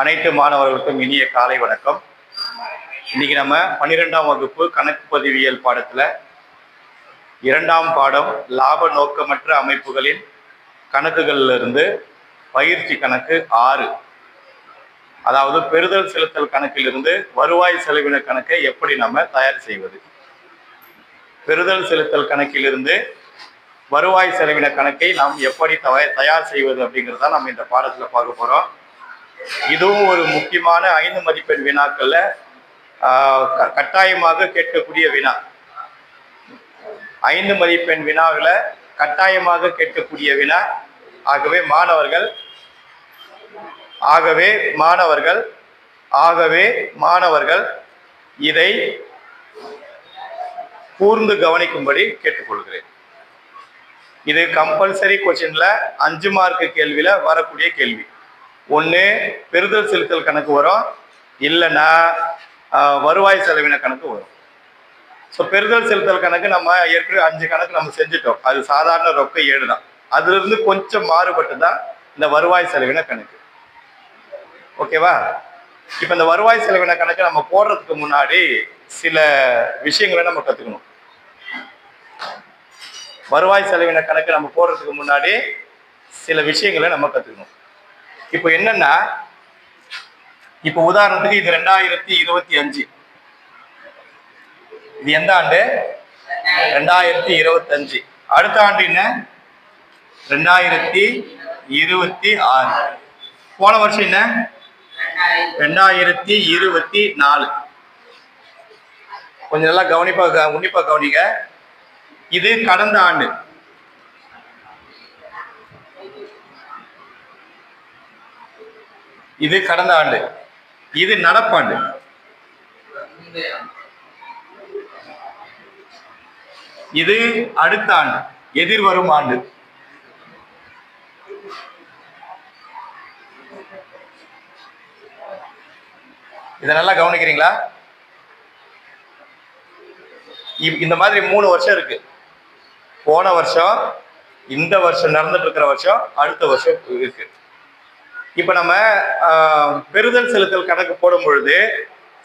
அனைத்து மாணவர்களுக்கும் இனிய காலை வணக்கம். இன்னைக்கு நம்ம பன்னிரெண்டாம் வகுப்பு கணக்கு பதிவியல் பாடத்தில் இரண்டாம் பாடம் லாப நோக்கமற்ற அமைப்புகளின் கணக்குகளிலிருந்து பயிற்சி கணக்கு ஆறு. அதாவது பெறுதல் செலுத்தல் கணக்கிலிருந்து வருவாய் செலவின கணக்கை எப்படி நம்ம தயார் செய்வது? பெறுதல் செலுத்தல் கணக்கிலிருந்து வருவாய் செலவின கணக்கை நாம் எப்படி தவ- தயார் செய்வது அப்படிங்கிறத நம்ம இந்த பாடத்தில் பார்க்க போகிறோம் இதுவும் ஒரு முக்கியமான ஐந்து மதிப்பெண் வினாக்கள்ல கட்டாயமாக கேட்கக்கூடிய வினா. ஐந்து மதிப்பெண் வினாவில் கட்டாயமாக கேட்கக்கூடிய வினா. ஆகவே மாணவர்கள் ஆகவே மாணவர்கள் ஆகவே மாணவர்கள் இதை கூர்ந்து கவனிக்கும்படி கேட்டுக்கொள்கிறேன். இது கம்பல்சரி கொஸ்டின்ல அஞ்சு மார்க் கேள்வியில வரக்கூடிய கேள்வி. ஒன்று பெறுதல் செலுத்தல் கணக்கு வரும். இல்லைன்னா வருவாய் செலவின கணக்கு வரும். ஸோ பெறுதல் செலுத்தல் கணக்கு நம்ம ஏற்கனவே அஞ்சு கணக்கு நம்ம செஞ்சுட்டோம். அது சாதாரண ரொக்க ஏழு தான். அதுலேருந்து கொஞ்சம் மாறுபட்டு தான் இந்த வருவாய் செலவின கணக்கு. ஓகேவா? இப்போ இந்த வருவாய் செலவின கணக்கு நம்ம போடுறதுக்கு முன்னாடி சில விஷயங்களை நம்ம கற்றுக்கணும் வருவாய் செலவின கணக்கு நம்ம போடுறதுக்கு முன்னாடி சில விஷயங்களை நம்ம கற்றுக்கணும் இப்போ என்னன்னா இப்போ உதாரணத்துக்கு இது ரெண்டாயிரத்தி இருபத்தி அஞ்சு. இது எந்த ஆண்டு? ரெண்டாயிரத்தி இருபத்தி அஞ்சு. அடுத்த ஆண்டு என்ன? ரெண்டாயிரத்தி இருபத்தி ஆறு. போன வருஷம் என்ன? ரெண்டாயிரத்தி இருபத்தி நாலு. கொஞ்சம் நல்லா கவனிப்பா உன்னிப்பா கவனிங்க. இது கடந்த ஆண்டு. இது கடந்த ஆண்டு. இது நடப்பாண்டு. இது அடுத்த ஆண்டு. எதிர்வரும் ஆண்டு. இதை நல்லா கவனிக்கிறீங்களா? இந்த மாதிரி மூணு வருஷம் இருக்கு. போன வருஷம் இந்த வருஷம் நடந்துட்டு இருக்கிற வருஷம் அடுத்த வருஷம் இருக்கு. இப்போ நம்ம பெறுதல் செலுத்தல் கணக்கு போடும் பொழுது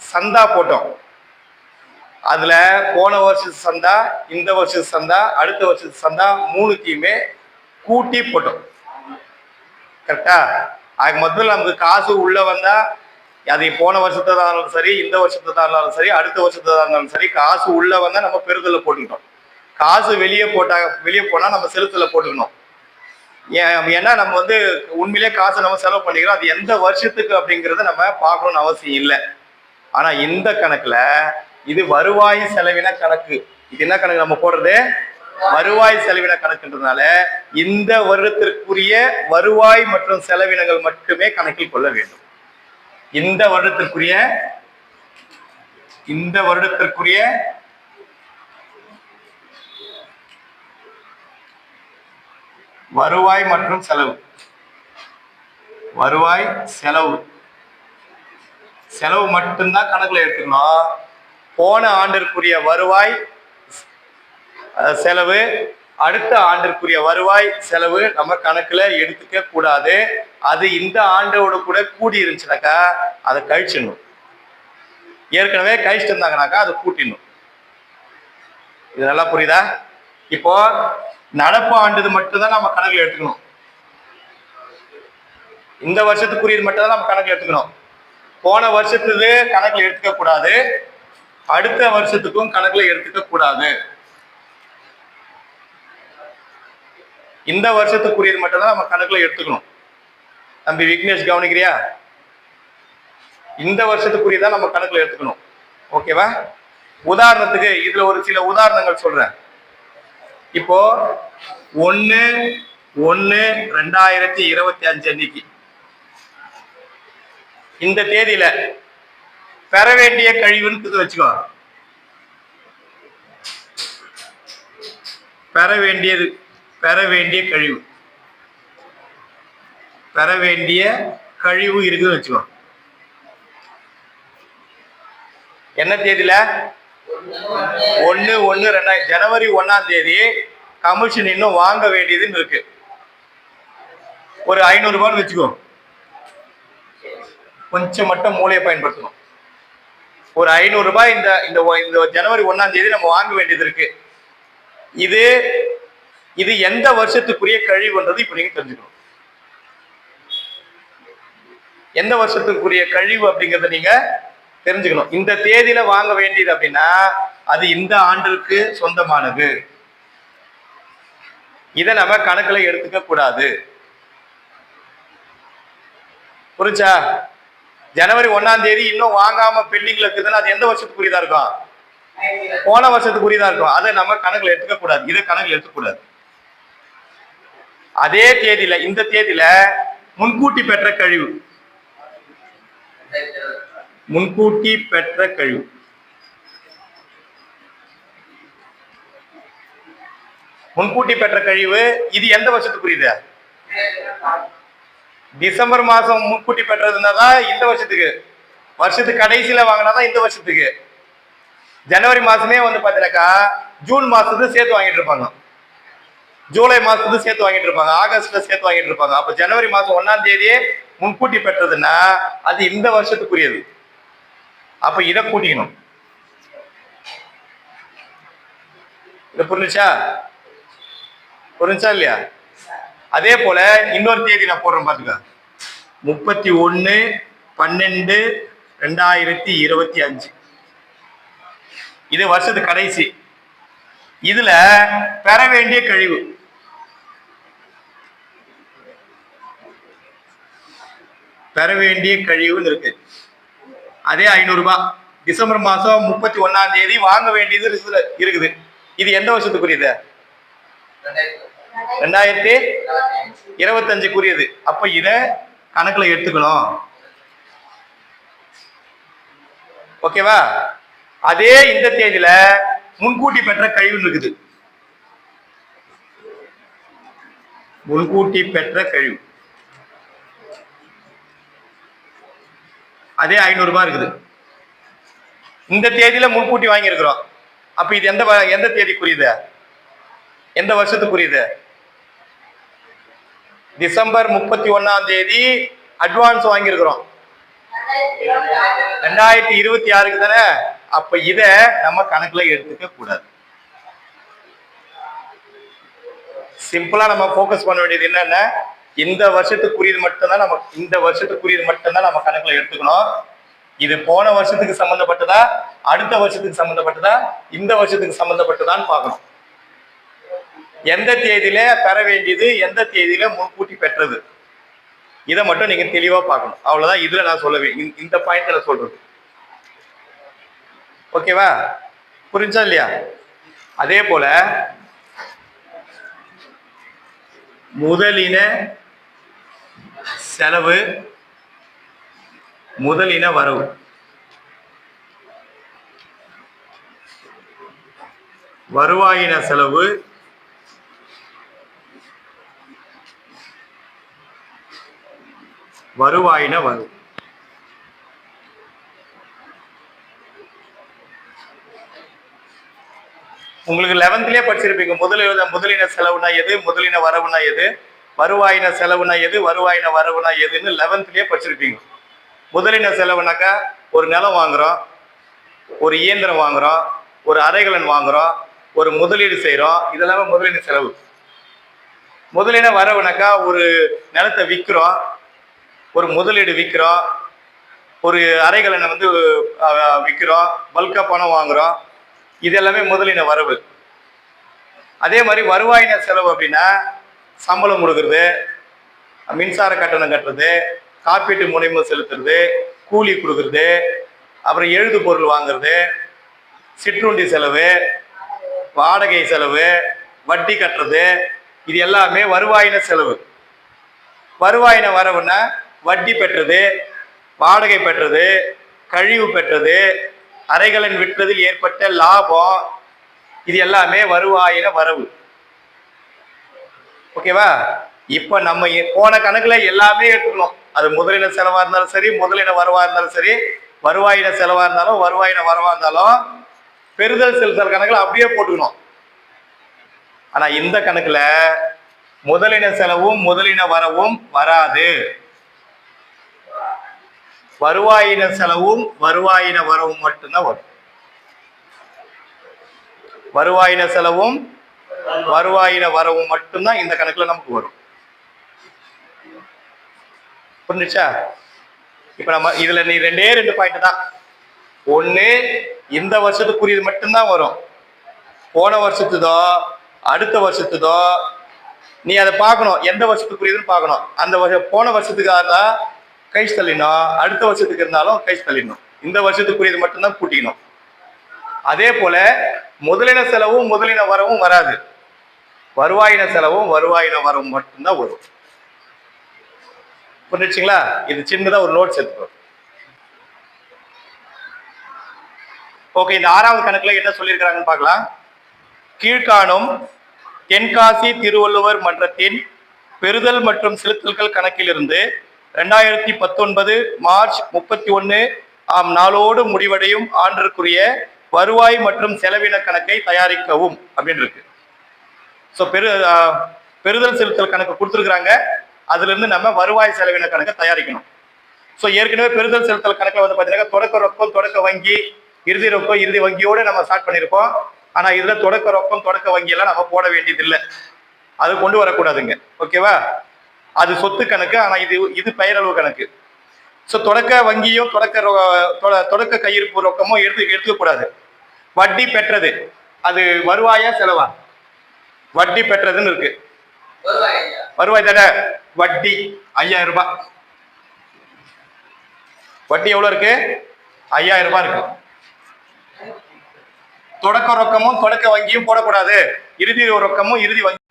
சந்தா போட்டோம். அதில் போன வருஷத்து சந்தா இந்த வருஷத்து சந்தா அடுத்த வருஷத்து சந்தா மூணுத்தையுமே கூட்டி போட்டோம். கரெக்டா அதுக்கு முதல்ல நமக்கு காசு உள்ளே வந்தால் அது போன வருஷத்ததா இருந்தாலும் சரி இந்த வருஷத்ததா இருந்தாலும் சரி அடுத்த வருஷத்ததா இருந்தாலும் சரி காசு உள்ளே வந்தால் நம்ம பெறுதலில் போட்டுக்கிட்டோம். காசு வெளியே போட்டா வெளியே போனால் நம்ம செலுத்தலை போட்டுக்கணும். ஏன்னா நம்ம வந்து உண்மையிலே காசை நம்ம செலவு பண்ணிக்கிறோம். அது எந்த வருஷத்துக்கு அப்படிங்கிறத நம்ம பார்க்கணும்னு அவசியம் இல்லை. ஆனா இந்த கணக்குல இது வருவாய் செலவின கணக்கு. இது என்ன கணக்கு நம்ம போடுறது? வருவாய் செலவின கணக்குன்றதுனால இந்த வருடத்திற்குரிய வருவாய் மற்றும் செலவினங்கள் மட்டுமே கணக்கில் கொள்ள வேண்டும். இந்த வருடத்திற்குரிய இந்த வருடத்திற்குரிய வருவாய் மற்றும் செலவு. வருவாய் செலவு. செலவு மட்டும்தான் கணக்கில் எடுத்துக்கணும். போன ஆண்டிற்குரிய வருவாய் செலவு அடுத்த ஆண்டிற்குரிய வருவாய் செலவு நம்ம கணக்குல எடுத்துக்க கூடாது. அது இந்த ஆண்டோட கூட கூடி இருந்துச்சுனாக்கா அதை கழிச்சிடணும். ஏற்கனவே கழிச்சிட்டு இருந்தாங்கனாக்கா அதை கூட்டிடணும். இது நல்லா புரியுதா? இப்போ நடப்பு ஆண்டு மட்டும்தான் நம்ம கணக்கில் எடுத்துக்கணும். இந்த வருஷத்துக்குரியது மட்டும் தான் நம்ம கணக்கு எடுத்துக்கணும். போன வருஷத்துக்கு கணக்கில் எடுத்துக்க கூடாது. அடுத்த வருஷத்துக்கும் கணக்கில் எடுத்துக்க கூடாது. இந்த வருஷத்துக்குரியது மட்டும் தான் நம்ம கணக்கில் எடுத்துக்கணும். தம்பி விக்னேஷ் கவனிக்கிறியா? இந்த வருஷத்துக்குரியதான் நம்ம கணக்கில் எடுத்துக்கணும். ஓகேவா? உதாரணத்துக்கு இதுல ஒரு சில உதாரணங்கள் சொல்றேன். இப்போ ஒன்னு ஒன்னு ரெண்டாயிரத்தி இருபத்தி அஞ்சு அன்னைக்கு. இந்த தேதியில பெற வேண்டிய கழிவுன்னு வச்சுக்கோ. பெற வேண்டியது பெற வேண்டிய கழிவு. பெற வேண்டிய கழிவு இருக்குதுன்னு வச்சுக்கோ. என்ன தேதியில? ஒன்று ஒன்று ரெண்டாயிரம் ஜனவரி ஒன்றாம் தேதி கமிஷன் இன்னும் வாங்க வேண்டியதுன்னு இருக்கு. ஒரு ஐநூறுபான்னு வச்சுக்கோ. கொஞ்சம் மட்டும் மூளையை பயன்படுத்தணும். ஒரு ஐநூறுரூபாய் இந்த இந்த இந்த ஜனவரி ஒன்றாம் தேதி நம்ம வாங்க வேண்டியது இருக்கு. இது இது எந்த வருஷத்துக்குரிய கழிவுன்றது இப்போ நீங்கள் தெரிஞ்சுக்கணும். எந்த வருஷத்துக்குரிய கழிவு அப்படிங்கிறத நீங்கள் தெரிஞ்சுக்கணும். இந்த தேதியில வாங்க வேண்டியது அப்படின்னா அது இந்த ஆண்டிற்கு சொந்தமானது. இதை நம்ம கணக்குல எடுத்துக்க கூடாது. புரிச்சா ஜனவரி ஒன்னாம் தேதி இன்னும் வாங்காம பெண்டிங்ல இருக்குதுன்னா அது எந்த வருஷத்துக்குரியதா இருக்கும்? போன வருஷத்துக்குரியதா இருக்கும். அதை நம்ம கணக்குல எடுத்துக்க கூடாது. இதை கணக்குல எடுத்துக்க கூடாது. அதே தேதியில இந்த தேதியில முன்கூட்டி பெற்ற கழிவு. முன்கூட்டி பெற்ற கழிவு. முன்கூட்டி பெற்ற கழிவு இது எந்த வருஷத்துக்குரியது? டிசம்பர் மாசம் முன்கூட்டி பெற்றதுன்னா தான் இந்த வருஷத்துக்கு. வருஷத்துக்கு கடைசியில வாங்கினாதான் இந்த வருஷத்துக்கு. ஜனவரி மாசமே வந்து பாத்தீங்கன்னாக்கா ஜூன் மாசத்துக்கு சேர்த்து வாங்கிட்டு இருப்பாங்க. ஜூலை மாசத்துக்கு சேர்த்து வாங்கிட்டு இருப்பாங்க. ஆகஸ்ட்ல சேர்த்து வாங்கிட்டு இருப்பாங்க. அப்ப ஜனவரி மாசம் ஒன்னாம் தேதியே முன்கூட்டி பெற்றதுன்னா அது இந்த வருஷத்துக்குரியது. அப்ப இதை கூட்டிக்கணும். இது புரிஞ்சுச்சா? புரிஞ்சா இல்லையா? அதே போல இன்னொரு தேதி நான் போடுறேன் பாத்துக்க. முப்பத்தி ஒன்னு பன்னெண்டு ரெண்டாயிரத்தி இருபத்தி அஞ்சு. இது வருஷத்து கடைசி. இதுல பெற வேண்டிய கழிவு. பெற வேண்டிய கழிவுன்னு இருக்கு. அதே ஐநூறுரூபா டிசம்பர் மாதம் முப்பத்தி ஒன்றாம் தேதி வாங்க வேண்டியது இருக்குது இருக்குது. இது எந்த வருஷத்துக்குரியது? ரெண்டாயிரத்தி இருபத்தஞ்சுக்குரியது. அப்போ இதை கணக்கில் எடுத்துக்கணும். ஓகேவா? அதே இந்த தேதியில முன்கூட்டி பெற்ற கழிவு இருக்குது. முன்கூட்டி பெற்ற கழிவு. அதே ஐநூறு ரூபாய் இருக்குது. இந்த தேதியில முன்கூட்டி வாங்கியிருக்கிறோம். அப்ப இது எந்த வ- எந்த தேதிக்குரியது எந்த வருஷத்துக்குரியது? டிசம்பர் முப்பத்தி ஒண்ணாம் தேதி அட்வான்ஸ் வாங்கியிருக்கிறோம். ரெண்டாயிரத்தி இருபத்தி ஆறுக்கு தானே? அப்ப இத நம்ம கணக்குல எடுத்துக்க கூடாது. சிம்பிளா நம்ம ஃபோக்கஸ் பண்ண வேண்டியது என்னன்னா இந்த வருஷத்துக்குரியது மட்டும்தான் நம்ம இந்த வருஷத்துக்குரியது மட்டும்தான் நம்ம கணக்குல எடுத்துக்கணும். இது போன வருஷத்துக்கு சம்பந்தப்பட்டதா? அடுத்த வருஷத்துக்கு சம்பந்தப்பட்டதா? இந்த வருஷத்துக்கு சம்பந்தப்பட்டதான்னு பார்க்கணும். எந்த தேதியில பெற வேண்டியது எந்த தேதியில முன்கூட்டி பெற்றது? இதை மட்டும் நீங்க தெளிவா பார்க்கணும். அவ்வளவுதான் இதுல நான் சொல்லவே இந்த- இந்த பாயிண்ட்ல சொல்றது. ஓகேவா? புரிஞ்சா இல்லையா? அதே போல முதலின செலவு முதலின வரவு. வருவாயின செலவு வருவாயின வரவு. உங்களுக்கு லெவன்த்லயே படிச்சிருப்பீங்க. முதலின முதலின செலவுனா எது? முதலின வரவுனா எது? வருவாயின செலவுனா எது? வருவாயின வரவுனா எதுன்னு லெவன்த்லேயே படிச்சிருப்பீங்க. முதலின செலவுனாக்கா ஒரு நிலம் வாங்குறோம் ஒரு இயந்திரம் வாங்குறோம் ஒரு அறைகலன் வாங்குறோம் ஒரு முதலீடு செய்கிறோம் இதெல்லாமே முதலின செலவு. முதலின வரவுனாக்கா ஒரு நிலத்தை விற்கிறோம் ஒரு முதலீடு விற்கிறோம் ஒரு அறைகலனை வந்து விற்கிறோம் பல்காக பணம் வாங்குறோம். இது எல்லாமே முதலின வரவு. அதே மாதிரி வருவாயின செலவு அப்படின்னா சம்பளம் கொடுக்கறது மின்சார கட்டணம் கட்டுறது காப்பீட்டு மூலியமாக செலுத்துறது கூலி கொடுக்கறது அப்புறம் எழுது பொருள் வாங்குறது சிற்றுண்டி செலவு வாடகை செலவு வட்டி கட்டுறது இது எல்லாமே வருவாயின செலவு. வருவாயின வரவுன்னா வட்டி பெற்றது வாடகை பெற்றது கழிவு பெற்றது அறைகளின் விற்றதில் ஏற்பட்ட லாபம் இது எல்லாமே வருவாயின வரவு. ஓகேவா? இப்ப நம்ம போன கணக்குல எல்லாமே எடுத்துக்கணும். அது முதலின செலவா இருந்தாலும் சரி முதலின வருவா இருந்தாலும் சரி வருவாயின செலவா இருந்தாலும் வருவாயின வரவா இருந்தாலும் பெறுதல் செலுத்தல் கணக்குல அப்படியே போட்டுக்கணும். ஆனா இந்த கணக்குல முதலின செலவும் முதலின வரவும் வராது. வருவாயின செலவும் வருவாயின வரவும் மட்டும்தான் வரும். வருவாயின செலவும் வருவாயின வரவும் மட்டும்தான் இந்த கணக்குல நமக்கு வரும். புரிஞ்சுச்சா? இப்ப நம்ம இதுல நீ ரெண்டே ரெண்டு பாயிண்ட் தான். ஒண்ணு இந்த வருஷத்துக்குரியது மட்டும்தான் வரும். போன வருஷத்துதோ அடுத்த வருஷத்துதோ நீ அதை பார்க்கணும். எந்த வருஷத்துக்குரியதுன்னு பார்க்கணும். அந்த வருஷம் போன வருஷத்துக்காக இருந்தா கைஸ் தள்ளிடணும். அடுத்த வருஷத்துக்கு இருந்தாலும் கைஸ் தள்ளிடணும். இந்த வருஷத்துக்குரியது மட்டும்தான் கூட்டிக்கணும். அதே போல முதலின செலவும் முதலின வரவும் வராது. வருவாயின செலவும் வருவாயின வரவும் மட்டும்தான் வரும் புரிஞ்சுங்களா இது சின்னதா ஒரு நோட்ஸ் எடுத்துக்கோ. ஓகே இந்த ஆறாவது கணக்குல என்ன சொல்லியிருக்கிறாங்கன்னு பார்க்கலாம். கீழ்காணும் தென்காசி திருவள்ளுவர் மன்றத்தின் பெறுதல் மற்றும் செலுத்தல்கள் கணக்கிலிருந்து ரெண்டாயிரத்தி பத்தொன்பது மார்ச் முப்பத்தி ஒன்று ஆம் நாளோடு முடிவடையும் ஆண்டிற்குரிய வருவாய் மற்றும் செலவின கணக்கை தயாரிக்கவும் அப்படின்னு இருக்கு ஸோ பெரு பெறுதல் செலுத்தல் கணக்கு கொடுத்துருக்குறாங்க. அதுலேருந்து நம்ம வருவாய் செலவின கணக்கை தயாரிக்கணும். ஸோ ஏற்கனவே பெறுதல் செலுத்தல் கணக்கில் வந்து பார்த்தீங்கன்னா தொடக்க ரொக்கம் தொடக்க வங்கி இறுதி ரொக்கம் இறுதி வங்கியோடு நம்ம ஸ்டார்ட் பண்ணியிருக்கோம் ஆனால் இதில் தொடக்க ரொக்கம் தொடக்க வங்கியெல்லாம் நம்ம போட வேண்டியதில்லை. அது கொண்டு வரக்கூடாதுங்க. ஓகேவா? அது சொத்து கணக்கு ஆனால் இது இது பெயரளவு கணக்கு. ஸோ தொடக்க வங்கியும் தொடக்க தொட- தொடக்க கையிருப்பு ரொக்கமும் எடுத்து எடுத்துக்கூடாது வட்டி பெற்றது அது வருவாயா செலவா? வட்டி பெற்றதுன்னு இருக்கு. வருவாய் தானே? வட்டி ஐயாயிரம் ரூபாய். வட்டி எவ்வளவு இருக்கு? ஐயாயிரம் ரூபாய் இருக்கு. தொடக்க ரொக்கமும் தொடக்க வங்கியும் போடக்கூடாது. இறுதி ரொக்கமும் இறுதி வங்கி.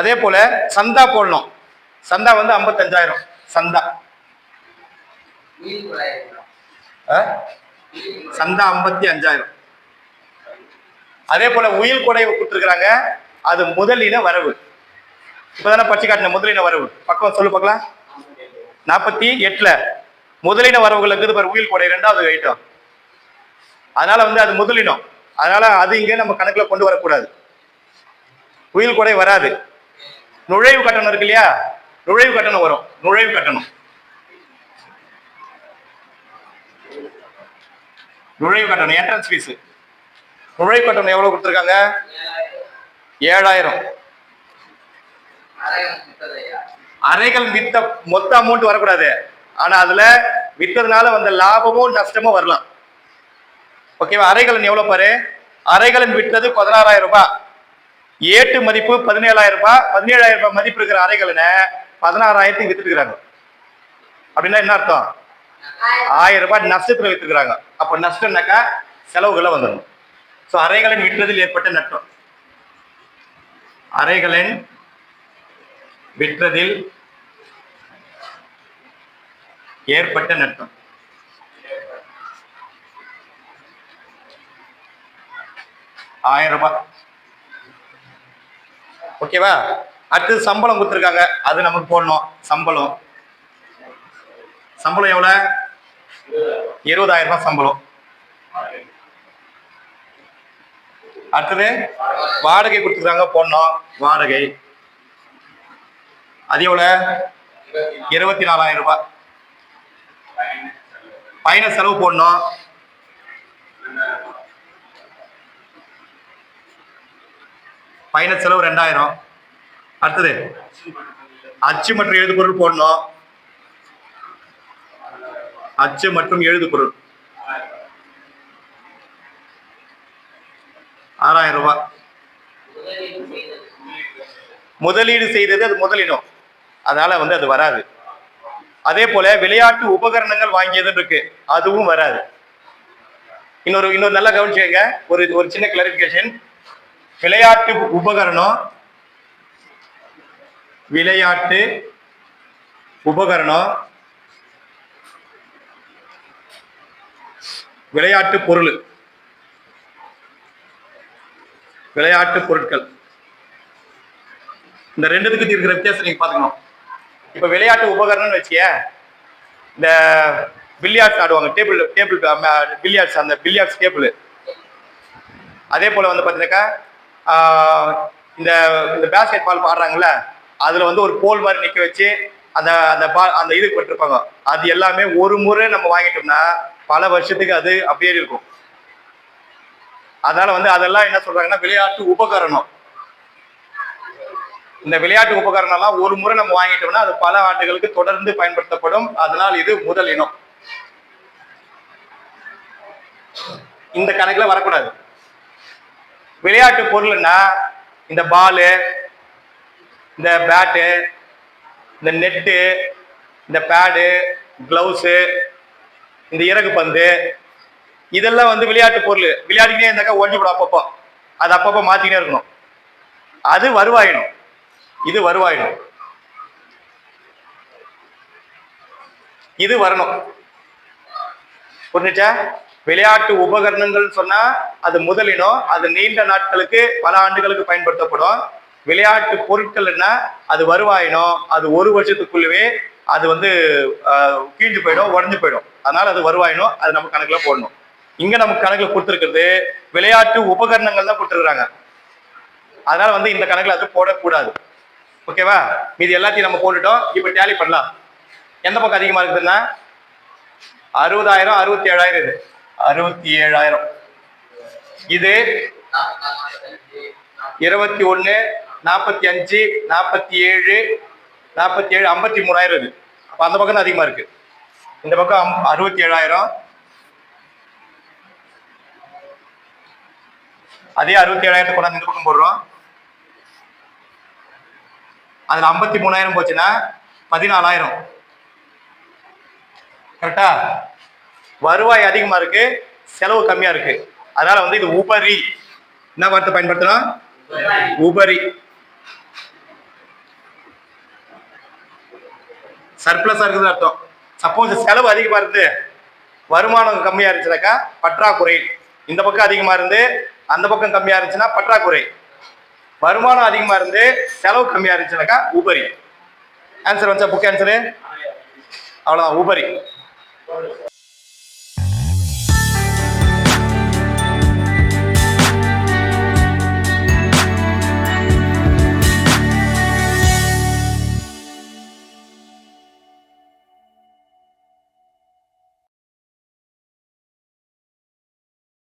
அதே போல சந்தா போடணும். சந்தா வந்து ஐம்பத்தஞ்சாயிரம். சந்தா. சந்தா ஐம்பத்தி அஞ்சாயிரம். அதே போல உயில் கொடை கொடுத்துருக்குறாங்க. அது முதலின வரவு. இப்பதானே பச்சை காட்டின முதலின வரவு. பக்கம் சொல்லு பார்க்கலாம். நாற்பத்தி எட்டுல முதலின வரவுகளுக்கு இது பாரு உயில் கொடை ரெண்டாவது ஐட்டம் அதனால வந்து அது முதலினம். அதனால அது இங்கே நம்ம கணக்குல கொண்டு வரக்கூடாது. உயில் கொடை வராது. நுழைவு கட்டணம் இருக்கு இல்லையா? நுழைவு கட்டணம் வரும். நுழைவு கட்டணம். நுழைவு கட்டணம் என்ட்ரன்ஸ் ஃபீஸ் நுழைவு கட்டணம் எவ்வளவு கொடுத்துருக்காங்க? ஏழாயிரம். அறைகள் வித்த மொத்த அமௌண்ட் வரக்கூடாது. ஆனா அதுல வித்ததுனால வந்த லாபமும் நஷ்டமும் வரலாம். ஓகேவா அறைகலன் எவ்வளவு பாரு? அறைகலன் விற்றது பதினாறாயிரம் ரூபாய். ஏட்டு மதிப்பு பதினேழாயிரம் ரூபாய். பதினேழாயிரம் ரூபாய் மதிப்பு இருக்கிற அறைகலனை பதினாறாயிரத்துக்கு வித்துட்டு அப்படின்னா என்ன அர்த்தம்? ஆயிரம் ரூபாய் நஷ்டத்துல வித்துக்கிறாங்க அப்ப நஷ்டம்னாக்கா செலவுகளை வந்துடும் ஸோ அறைகளின் விற்றதில் ஏற்பட்ட நட்டம். அறைகளின் விற்றதில் ஏற்பட்ட நட்டம். ஆயிரம் ரூபாய். ஓகேவா அடுத்து சம்பளம் கொடுத்துருக்காங்க. அது நமக்கு போடணும். சம்பளம். சம்பளம் எவ்வளோ இருபதாயிரம் ரூபாய் சம்பளம். அடுத்தது வாடகை கொடுத்துருக்காங்க போடணும் வாடகை. அது எவ்வளவு? இருபத்தி நாலாயிரம் ரூபாய். பயண செலவு போடணும் பயண செலவு ரெண்டாயிரம். அடுத்தது அச்சு மற்றும் எழுது பொருள் போடணும் அச்சு மற்றும் எழுது பொருள் ஆறாயிரம் ரூபாய். முதலீடு செய்தது அது முதலிடம். அதனால வந்து அது வராது. அதே போல விளையாட்டு உபகரணங்கள் வாங்கியதுன்னு இருக்கு. அதுவும் வராது. இன்னொரு இன்னொரு நல்லா கவனிச்சுக்கங்க ஒரு ஒரு சின்ன கிளாரிபிகேஷன் விளையாட்டு உபகரணம் விளையாட்டு உபகரணம் விளையாட்டு பொருள். விளையாட்டு பொருட்கள். இந்த ரெண்டுத்துக்கு இருக்கிற வித்தியாசம் நீங்க பாத்துக்கணும் இப்ப விளையாட்டு உபகரணம்னு வச்சிய இந்த பில்லியார்ட்ஸ் ஆடுவாங்க. டேபிள் டேபிள் பில்லியார்ட்ஸ் அந்த பில்லியார்ட்ஸ் டேபிள். அதே போல வந்து பார்த்தீங்கன்னாக்கா இந்த இந்த பேஸ்கெட் பால் ஆடுறாங்கல்ல அதுல வந்து ஒரு போல் மாதிரி நிக்க வச்சு அந்த அந்த பால் அந்த இது போட்டிருப்பாங்க. அது எல்லாமே ஒரு முறை நம்ம வாங்கிட்டோம்னா பல வருஷத்துக்கு அது அப்படியே இருக்கும். அதனால வந்து அதெல்லாம் என்ன சொல்றாங்கன்னா விளையாட்டு உபகரணம். இந்த விளையாட்டு உபகரணம்லாம் ஒரு முறை நம்ம வாங்கிட்டோம்னா அது பல ஆண்டுகளுக்கு தொடர்ந்து பயன்படுத்தப்படும். அதனால் இது முதல் இனம். இந்த கணக்குல வரக்கூடாது. விளையாட்டு பொருள்னா இந்த பாலு இந்த பேட்டு இந்த நெட்டு இந்த பேடு கிளவுஸு இந்த இறகு பந்து இதெல்லாம் வந்து விளையாட்டு பொருள். விளையாடிக்கிட்டே இருந்தாக்கா ஒழிஞ்சு விடும் அப்பப்போ. அது அப்பப்போ மாத்திக்கிட்டே இருக்கணும். அது வருவாயிடும். இது வருவாயிடும். இது வரணும். புரிஞ்சுச்சா? விளையாட்டு உபகரணங்கள் சொன்னா அது முதலினம் அது நீண்ட நாட்களுக்கு பல ஆண்டுகளுக்கு பயன்படுத்தப்படும். விளையாட்டு பொருட்கள்னா அது வருவாயினும் அது ஒரு வருஷத்துக்குள்ளவே அது வந்து கீழ்ந்து போயிடும் உடஞ்சு போயிடும். அதனால அது வருவாயினும் அது நம்ம கணக்குல போடணும். இங்க நமக்கு கணக்குல கொடுத்துருக்கிறது விளையாட்டு உபகரணங்கள் தான் கொடுத்துருக்குறாங்க. அதனால வந்து இந்த கணக்குல அது போடக்கூடாது. ஓகேவா? மீதி எல்லாத்தையும் நம்ம போட்டுட்டோம். இப்போ டேலி பண்ணலாம். எந்த பக்கம் அதிகமா இருக்குதுன்னா அறுபதாயிரம் அறுபத்தி ஏழாயிரம் இது. அறுபத்தி ஏழாயிரம் இது இருபத்தி ஒன்று நாற்பத்தி அஞ்சு நாற்பத்தி ஏழு நாற்பத்தி ஏழு ஐம்பத்தி மூணாயிரம் இது. அப்போ அந்த பக்கம் தான் அதிகமாக இருக்குது இந்த பக்கம் அம்- அறுபத்தி ஏழாயிரம் அதே அறுபத்தி ஏழாயிரத்தை கொண்டாந்து இந்த பக்கம் போடுறோம்? அதில் ஐம்பத்தி மூணாயிரம் போச்சுன்னா பதினாலாயிரம். கரெக்டா? வருவாய் அதிகமாக இருக்கு செலவு கம்மியாக இருக்கு. அதனால வந்து இது உபரி. என்ன வார்த்தை பயன்படுத்தலாம் உபரி. சர்ப்ளஸாக இருக்குது அர்த்தம். சப்போஸ் செலவு அதிகமாக இருந்து வருமானம் கம்மியாக இருந்துச்சுனாக்கா பற்றாக்குறை இந்த பக்கம் அதிகமாக இருந்து அந்த பக்கம் கம்மியாக இருந்துச்சுன்னா பற்றாக்குறை. வருமானம் அதிகமாக இருந்து செலவு கம்மியாக இருந்துச்சுனாக்கா உபரி. ஆன்சர் வந்துச்சா? புக் ஆன்சரு அவ்வளோதான் உபரி.